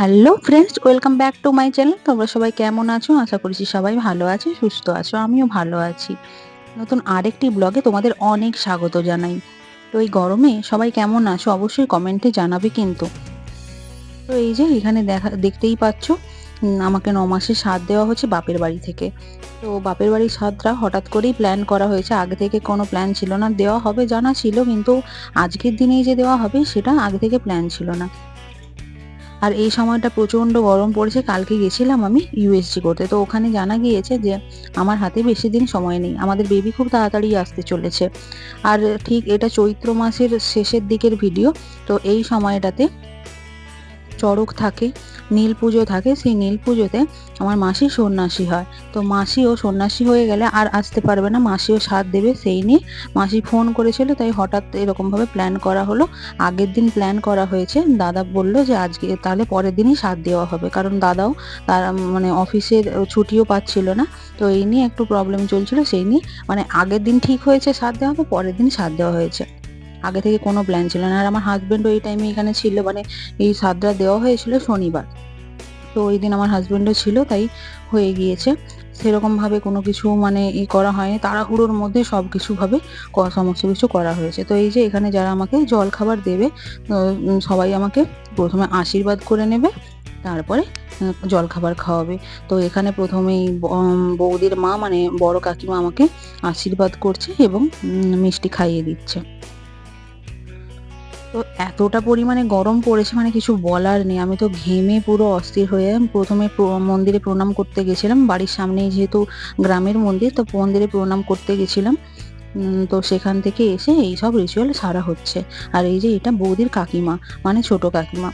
Hello friends welcome back to my channel তোমরা সবাই কেমন আছো? আশা করছি সবাই ভালো আছে, সুস্থ আছো, আমিও ভালো আছি। নতুন আরেকটি ব্লগে তোমাদের অনেক স্বাগত জানাই। তো এই গরমে সবাই কেমন আছো অবশ্যই কমেন্টে জানাবে কিন্তু। তো এই যে এখানে দেখা, দেখতেই পাচ্ছ আমাকে ন মাসে স্বাদ দেওয়া হচ্ছে বাপের বাড়ি থেকে। তো বাপের বাড়ির স্বাদটা হঠাৎ করেই প্ল্যান করা হয়েছে। আগে থেকে কোনো প্ল্যান ছিল না। দেওয়া হবে, জানা ছিল, কিন্তু আজকের দিনেই যে দেওয়া হবে, সেটা আগে থেকে প্ল্যান ছিল না। আর এই সময়টা প্রচণ্ড গরম পড়েছে, কালকে গেছিলাম আমি ইউএসজি করতে। তো ওখানে জানা গিয়েছে যে আমার হাতে বেশি দিন সময় নেই, আমাদের বেবি খুব তাড়াতাড়ি আসতে চলেছে। আর ঠিক এটা চৈত্র মাসের শেষের দিকের ভিডিও তো এই সময়টাতে চড়ক থাকে, নীল পুজো থাকে, সেই নীল পুজোতে আমার মাসি সন্ন্যাসী হয়। তো মাসিও সন্ন্যাসী হয়ে গেলে আর আসতে পারবে না। মাসিও সাথ দেবে সেই নিয়ে। মাসি ফোন করেছিল, তাই হঠাৎ এরকমভাবে প্ল্যান করা হলো। আগের দিন প্ল্যান করা হয়েছে। দাদা বলল যে, আজকে তাহলে পরের দিনই সাথ দেওয়া হবে। কারণ দাদাও তার মানে অফিসের ছুটিও পাচ্ছিল না। তো এই নিয়ে একটু প্রবলেম চলছিল। সেই নিয়ে মানে আগের দিন ঠিক হয়েছে সাথ দেওয়া হবে, পরের দিন সাথ দেওয়া হয়েছে। আগে থেকে কোনো প্ল্যান ছিল না। আর আমার হাজব্যান্ডও এই টাইমে এখানে ছিল। মানে এই সাতটা দেওয়া হয়েছিল শনিবার। তো ওই দিন আমার হাজব্যান্ডও ছিল তাই হয়ে গিয়েছে। সেরকমভাবে কোনো কিছু মানে ই করা হয়নি। তাড়াহুড়োর মধ্যে সব কিছুভাবে সমস্ত কিছু করা হয়েছে। তো এই যে এখানে যারা আমাকে জল খাবার দেবে সবাই আমাকে প্রথমে আশীর্বাদ করে নেবে তারপরে উম, জল খাবার খাওয়াবে। তো এখানে প্রথমেই বৌদির মা মানে বড় কাকিমা আমাকে আশীর্বাদ করছে এবং মিষ্টি খাইয়ে দিচ্ছে। তো এতটা পরিমাণে গরম পড়েছে মানে কিছু বলার নেই। আমি তো ঘেমে পুরো অস্থির হয়ে প্রথমে মন্দিরে প্রণাম করতে গেছিলাম। বাড়ির সামনেই যেহেতু গ্রামের মন্দির, তো মন্দিরে প্রণাম করতে গেছিলাম। তো সেখান থেকে এসে এইসব রিচুয়াল সারা হচ্ছে। আর এই যে এটা বৌদির কাকিমা মানে ছোট কাকিমা।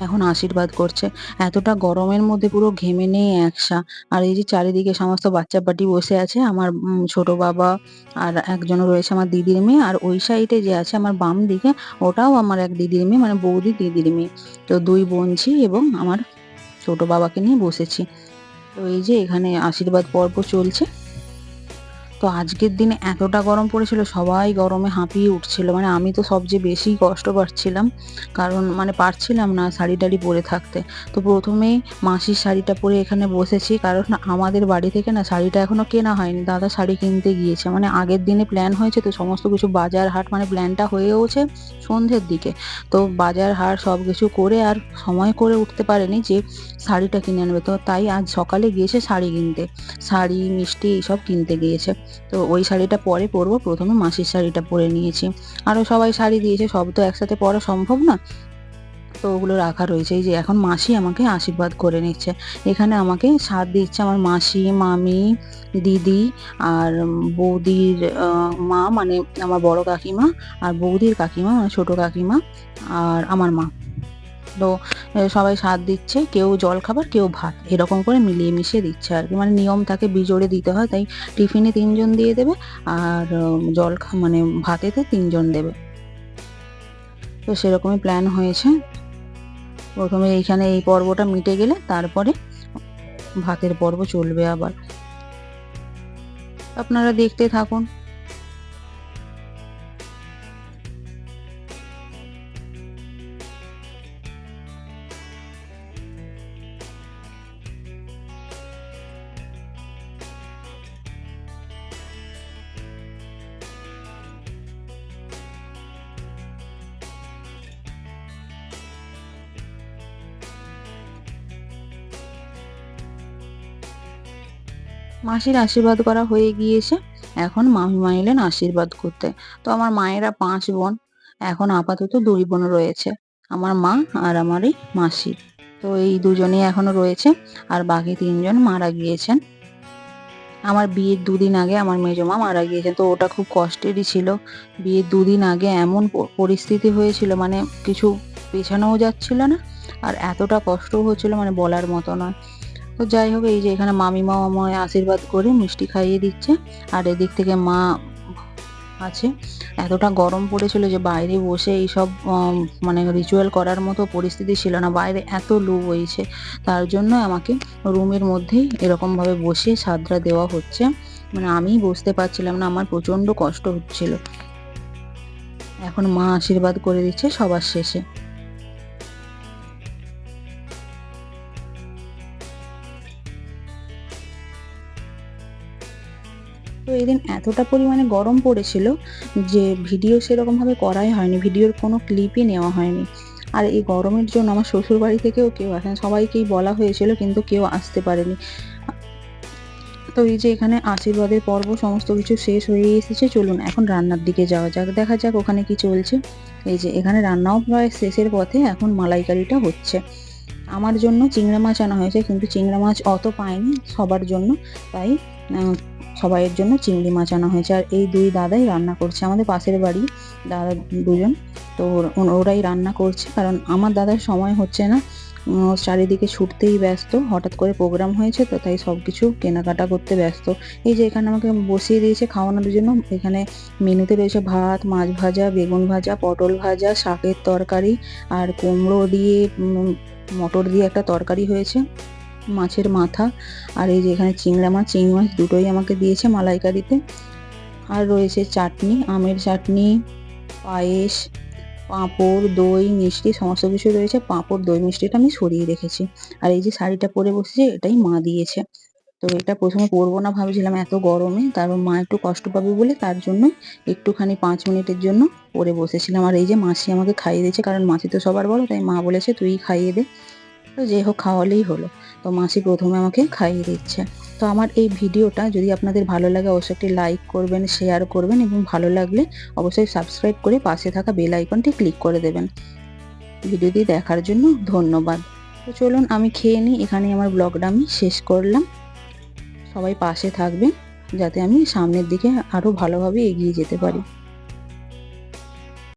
এখন আশীর্বাদ করছে। এতটা গরমের মধ্যে পুরো ঘেমে নেই একসা। আর এই যে চারিদিকে সমস্ত বাচ্চা পাটি বসে আছে, আমার ছোট বাবা আর একজন রয়েছে আমার দিদির মেয়ে। আর ওই সাইডে যে আছে আমার বাম দিকে, ওটাও আমার এক দিদির মেয়ে মানে বৌদি দিদির মেয়ে। তো দুই বোনঝি এবং আমার ছোট বাবাকে নিয়ে বসেছি। তো এই যে এখানে আশীর্বাদ পর্ব চলছে। তো আজকের দিনে এতটা গরম পড়েছিল, সবাই গরমে হাঁপিয়ে উঠছিল। মানে আমি তো সবচেয়ে বেশি কষ্ট পাচ্ছিলাম, কারণ মানে পারছিলাম না শাড়ি টাড়ি পরে থাকতে। তো প্রথমেই মাসির শাড়িটা পরে এখানে বসেছি, কারণ আমাদের বাড়ি থেকে না শাড়িটা এখনও কেনা হয়নি, দাদা শাড়ি কিনতে গিয়েছে। মানে আগের দিনে প্ল্যান হয়েছে তো সমস্ত কিছু বাজার হাট মানে প্ল্যানটা হয়েওছে সন্ধ্যের দিকে। তো বাজার হাট সব কিছু করে আর সময় করে উঠতে পারেনি যে শাড়িটা কিনে আনবে। তো তাই আজ সকালে গিয়েছে শাড়ি কিনতে। শাড়ি, মিষ্টি এইসব কিনতে গিয়েছে। তো ওই শাড়িটা পরে পরবো। প্রথমে মাসির শাড়িটা পরে নিয়েছি। আরও সবাই শাড়ি দিয়েছে, সব তো একসাথে পরা সম্ভব না। তো ওগুলো রাখা রয়েছে। এই যে এখন মাসি আমাকে আশীর্বাদ করে নিচ্ছে। এখানে আমাকে সাথ দিচ্ছে আমার মাসি, মামি, দিদি আর বৌদির মা মানে আমার বড় কাকিমা আর বৌদির কাকিমা মানে ছোট কাকিমা আর আমার মা। তো সবাই সাথ দিচ্ছে, কেউ জল খাবার, কেউ ভাত। এরকম করে মিলিয়ে মিশিয়ে দিচ্ছে আর কি। মানে নিয়ম থাকে বিজোড়ে দিতে হয়, তাই টিফিনে তিনজন দিয়ে দেবে আর জল মানে ভাতেতে তিনজন দেবে। তো সেরকমই প্ল্যান হয়েছে। প্রথমে এইখানে এই পর্বটা মিটে গেলে তারপরে ভাতের পর্ব চলবে আবার। আপনারা দেখতে থাকুন। মাসির আশীর্বাদ করা হয়ে গিয়েছে। এখন মামিমা এলেন আশীর্বাদ করতে। তো আমার মায়েরা পাঁচ বোন, এখন আপাতত দুই বোন রয়েছে, আমার মা আর আমার এই মাসি। তো এই দুজনেই এখনও রয়েছে, আর বাকি তিনজন মারা গিয়েছেন। আমার বিয়ের দুদিন আগে আমার মেজো মা মারা গিয়েছেন, তো ওটা খুব কষ্টেরই ছিল। বিয়ের দুদিন আগে এমন পরিস্থিতি হয়েছিল মানে কিছু পেছানোও যাচ্ছিল না, আর এতটা কষ্টও হচ্ছিল মানে বলার মতো নয়। তো যাই হোক, এই যে এখানে মামিমাও আমায় আশীর্বাদ করে মিষ্টি খাইয়ে দিচ্ছে। আর এদিক থেকে মা আছে। এতটা গরম পড়েছিল যে বাইরে বসে এইসব মানে রিচুয়াল করার মতো পরিস্থিতি ছিল না। বাইরে এত লু বইছে তার জন্য আমাকে রুমের মধ্যেই এরকমভাবে বসে সাদরা দেওয়া হচ্ছে। মানে আমি বুঝতে পারছিলাম না, আমার প্রচণ্ড কষ্ট হচ্ছিল। এখন মা আশীর্বাদ করে দিচ্ছে সবার শেষে। এদিন এতটা পরিমাণে গরম পড়েছিল যে ভিডিও সেরকমভাবে করাই হয়নি, ভিডিওর কোনো ক্লিপই নেওয়া হয়নি। আর এই গরমের জন্য আমার শ্বশুর বাড়ি থেকেও কেউ আসেন সবাইকেই বলা হয়েছিল কিন্তু কেউ আসতে পারেনি। তো এই যে এখানে আশীর্বাদের পর্ব, সমস্ত কিছু শেষ হয়ে এসেছে, চলুন এখন রান্নার দিকে যাওয়া যাক, দেখা যাক ওখানে কি চলছে। এই যে এখানে রান্নাও প্রায় শেষের পথে, এখন মালাইকারিটা হচ্ছে। আমার জন্য চিংড়া মাছ আনা হয়েছে কিন্তু চিংড়া মাছ অত পাইনি সবার জন্য, তাই সবাইয়ের জন্য চিংড়ি মাছ আনা হয়েছে। আর এই দুই দাদাই রান্না করছে। আমাদের পাশের বাড়ি দাদা দুজন, তো ওরাই রান্না করছে। কারণ আমার দাদার সময় হচ্ছে না চারিদিকে ছুটতেই ব্যস্ত। হঠাৎ করে প্রোগ্রাম হয়েছে, তো তাই সব কিছু কেনাকাটা করতে ব্যস্ত। এই যে এখানে আমাকে বসিয়ে দিয়েছে খাওয়ানোর জন্য, এখানে মেনুতে রয়েছে ভাত, মাছ ভাজা, বেগুন ভাজা, পটল ভাজা, শাকের তরকারি, আর কুমড়ো দিয়ে মটর দিয়ে একটা তরকারি হয়েছে। মাছের মাথা আর এই যে এখানে চিংড়া মাছ, চিংড়ি মাছ দুটোই আমাকে দিয়েছে মালাইকারিতে। আর রয়েছে চাটনি, আমের চাটনি, পায়েস, পাঁপড়, দই, মিষ্টি, সমস্ত কিছু রয়েছে। পাঁপড়, দই, মিষ্টিটা আমি সরিয়ে রেখেছি। আর এই যে শাড়িটা পরে বসেছি, এটাই মা দিয়েছে। তো এটা প্রথমে পরবো না ভাবছিলাম এত গরমে তারপর মা একটু কষ্ট পাবে বলে তার জন্য একটুখানি পাঁচ মিনিটের জন্য পরে বসেছিলাম। আর এই যে মাসি আমাকে খাইয়ে দিয়েছে, কারণ মাসি তো সবার বড়, তাই মা বলেছে তুই খাইয়ে দে। তো যে হোক, খাওয়ালেই হলো। তো মাসি প্রথমে আমাকে খাইয়ে দিচ্ছে। তো আমার এই ভিডিওটা যদি আপনাদের ভালো লাগে, অবশ্যই একটি লাইক করবেন, শেয়ার করবেন এবং ভালো লাগলে অবশ্যই সাবস্ক্রাইব করে পাশে থাকা বেল আইকনটি ক্লিক করে দেবেন। ভিডিওটি দেখার জন্য ধন্যবাদ। তো চলুন, আমি খেয়ে নিই। এখানে আমার ব্লগটা আমি শেষ করলাম। সবাই পাশে থাকবেন, যাতে আমি সামনের দিকে আরও ভালোভাবে এগিয়ে যেতে পারি।